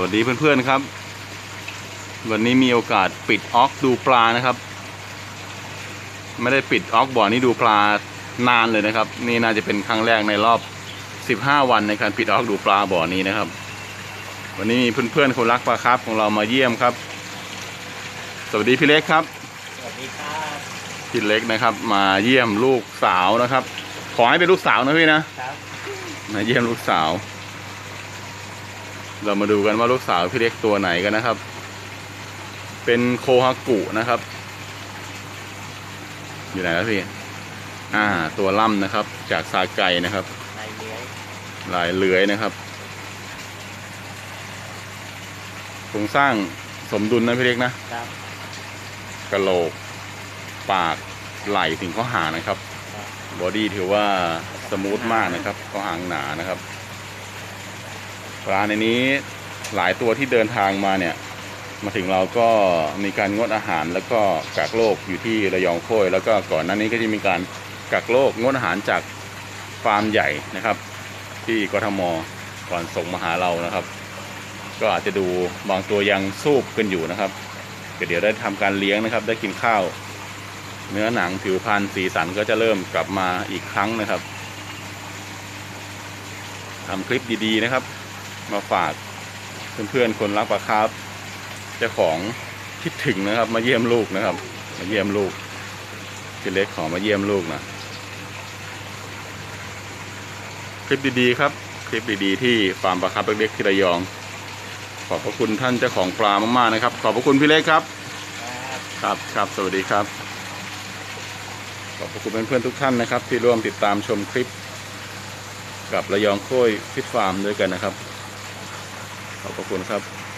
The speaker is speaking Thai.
วัสดีเพื่อนๆครับ วันนี้มีโอกาสปิดออกดูปลานะครับ ไม่ได้ปิดออกบ่อนี้ดูปลานานเลยนะครับ นี่น่าจะเป็นครั้งแรกในรอบ 15 วันในการปิดออกดูปลาบ่อนี้นะครับ วันนี้มีเพื่อนๆคนรักปลาครับของเรามาเยี่ยมครับ สวัสดีพี่เล็กครับสวัสดีครับพี่เล็กนะครับ มาเยี่ยมลูกสาวนะครับ ขอให้เป็นลูกสาวนะพี่นะครับมาเยี่ยมลูกสาว เรามาดูกันว่าลูกสาวพี่เล็กตัวไหนกันนะครับ เป็นโคฮากุนะครับ อยู่ไหนแล้วพี่ อ่า ตัวล่ำนะครับ จากซาไกนะครับนายเลื้อยลายเลื้อยนะครับ โครงสร้างสมดุลนะพี่เล็กนะครับกระโหลก ปาก ไหล่ถึงข้อหางนะครับครับบอดี้ถือว่าสมูทมากนะครับข้อหางหนานะครับ ปลาในนี้หลายตัวที่เดินทางมาเนี่ย มาถึงเราก็มีการงดอาหารแล้วก็กักโรคอยู่ที่ระยองโค้ยแล้วก็ก่อนหน้านี้ก็จะมีการกักโรคงดอาหารจากฟาร์มใหญ่นะครับ ที่กทมก่อนส่งมาหาเรานะครับ ก็อาจจะดูบางตัวยังสูบกันอยู่นะครับเดี๋ยวได้ทำการเลี้ยงนะครับ ได้กินข้าว เนื้อหนังผิวพรรณสีสันก็จะเริ่มกลับมาอีกครั้งนะครับทำคลิปดีๆนะครับ มาฝากเพื่อนๆคนรักปลาคาร์ฟเจ้าของคิดถึงนะครับ มาเยี่ยมลูกนะครับ มาเยี่ยมลูกพี่เล็กขอมาเยี่ยมลูกนะคลิปดีๆครับ คลิปดีๆที่ฟาร์มปลาคาร์ฟเล็กๆที่ระยอง ขอบพระคุณท่านเจ้าของปลามากๆนะครับ ขอบพระคุณพี่เล็กครับ ครับครับสวัสดีครับ ขอบคุณเพื่อนๆทุกท่านนะครับ ที่ร่วมติดตามชมคลิป กับระยองโค้ยฟิตฟาร์มด้วยกันนะครับ ขอบพระคุณครับ